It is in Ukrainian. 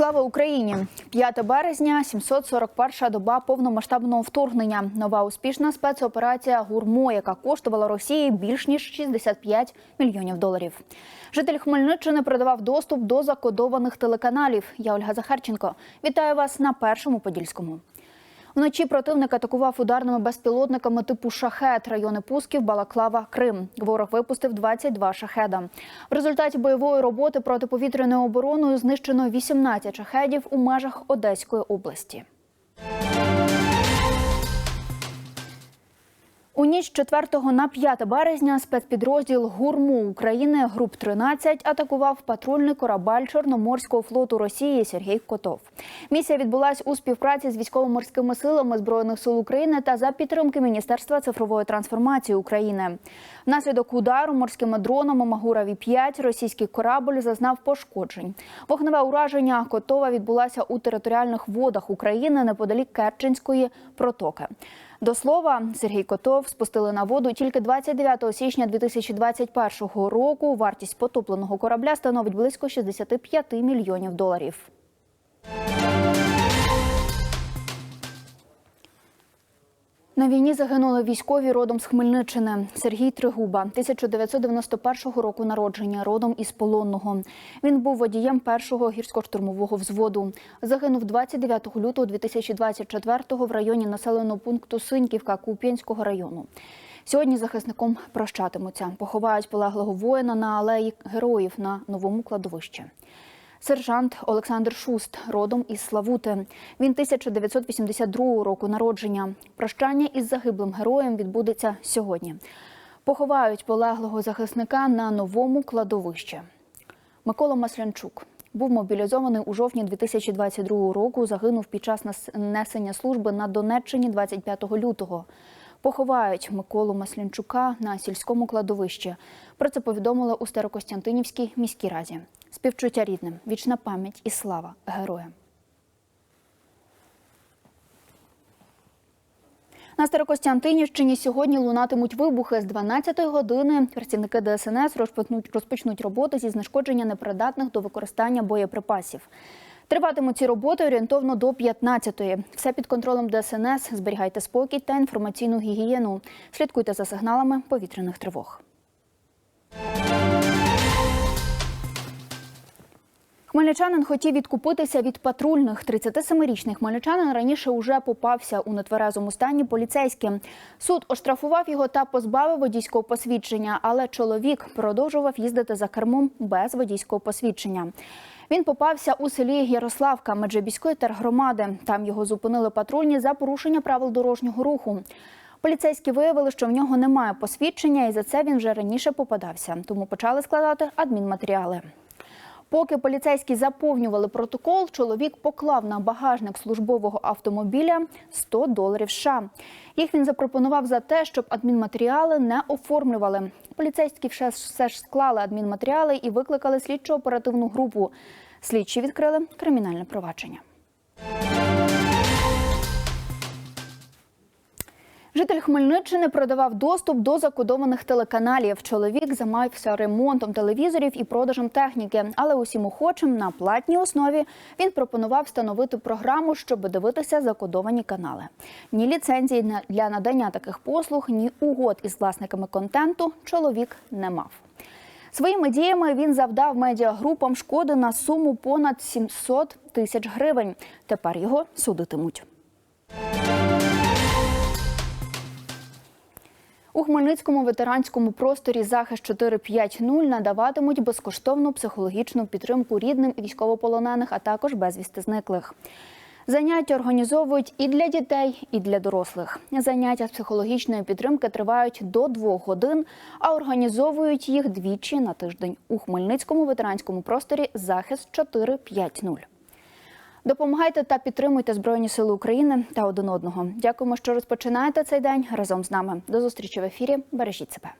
Слава Україні! 5 березня, 741-ша доба повномасштабного вторгнення. Нова успішна спецоперація Гурмо, яка коштувала Росії більш ніж 65 мільйонів доларів. Житель Хмельниччини продавав доступ до закодованих телеканалів. Я Ольга Захарченко. Вітаю вас на першому подільському. Вночі противник атакував ударними безпілотниками типу шахет райони Пусків, Балаклава, Крим. Ворог випустив 22 шахеда. В результаті бойової роботи протиповітряною обороною знищено 18 шахедів у межах Одеської області. У ніч з 4 на 5 березня спецпідрозділ ГУРМУ України груп 13 атакував патрульний корабель Чорноморського флоту Росії Сергій Котов. Місія відбулась у співпраці з військово-морськими силами збройних сил України та за підтримки Міністерства цифрової трансформації України. Внаслідок удару морськими дронами Магураві 5 російський корабль зазнав пошкоджень. Вогневе ураження Котова відбулося у територіальних водах України неподалік Керченської протоки. До слова, Сергій Котов спустили на воду тільки 29 січня 2021 року. Вартість потопленого корабля становить близько 65 мільйонів доларів. На війні загинули військові родом з Хмельниччини. Сергій Тригуба, 1991 року народження, родом із Полонного. Він був водієм першого гірсько-штурмового взводу. Загинув 29 лютого 2024 в районі населеного пункту Синьківка Куп'янського району. Сьогодні захисником прощатимуться. Поховають полеглого воїна на алеї героїв на новому кладовищі. Сержант Олександр Шуст, родом із Славути. Він 1982 року народження. Прощання із загиблим героєм відбудеться сьогодні. Поховають полеглого захисника на новому кладовищі. Микола Маслянчук був мобілізований у жовтні 2022 року. Загинув під час несення служби на Донеччині 25 лютого. Поховають Миколу Маслянчука на сільському кладовищі. Про це повідомили у Старокостянтинівській міській раді. Співчуття рідним, вічна пам'ять і слава героям. На Старокостянтинівщині сьогодні лунатимуть вибухи з 12 години. Працівники ДСНС розпочнуть роботи зі знешкодження непридатних до використання боєприпасів. Триватимуть ці роботи орієнтовно до 15-ї. Все під контролем ДСНС. Зберігайте спокій та інформаційну гігієну. Слідкуйте за сигналами повітряних тривог. Хмельничанин хотів відкупитися від патрульних. 37-річний хмельничанин раніше уже попався у нетверезому стані поліцейським. Суд оштрафував його та позбавив водійського посвідчення, але чоловік продовжував їздити за кермом без водійського посвідчення. Він попався у селі Ярославка Меджибіської тергромади. Там його зупинили патрульні за порушення правил дорожнього руху. Поліцейські виявили, що в нього немає посвідчення, і за це він вже раніше попадався. Тому почали складати адмінматеріали. Поки поліцейські заповнювали протокол, чоловік поклав на багажник службового автомобіля 100 доларів США. Їх він запропонував за те, щоб адмінматеріали не оформлювали. Поліцейські все ж склали адмінматеріали і викликали слідчо-оперативну групу. Слідчі відкрили кримінальне провадження. Житель Хмельниччини продавав доступ до закодованих телеканалів. Чоловік займався ремонтом телевізорів і продажем техніки, але усім охочим на платній основі він пропонував встановити програму, щоб дивитися закодовані канали. Ні ліцензії для надання таких послуг, ні угод із власниками контенту чоловік не мав. Своїми діями він завдав медіагрупам шкоди на суму понад 700 тисяч гривень. Тепер його судитимуть. У Хмельницькому ветеранському просторі захист 450 надаватимуть безкоштовну психологічну підтримку рідним військовополонених, а також безвісти зниклих. Заняття організовують і для дітей, і для дорослих. Заняття з психологічної підтримки тривають до двох годин, а організовують їх двічі на тиждень. У Хмельницькому ветеранському просторі захист 450. Допомагайте та підтримуйте Збройні Сили України та один одного. Дякуємо, що розпочинаєте цей день разом з нами. До зустрічі в ефірі. Бережіть себе.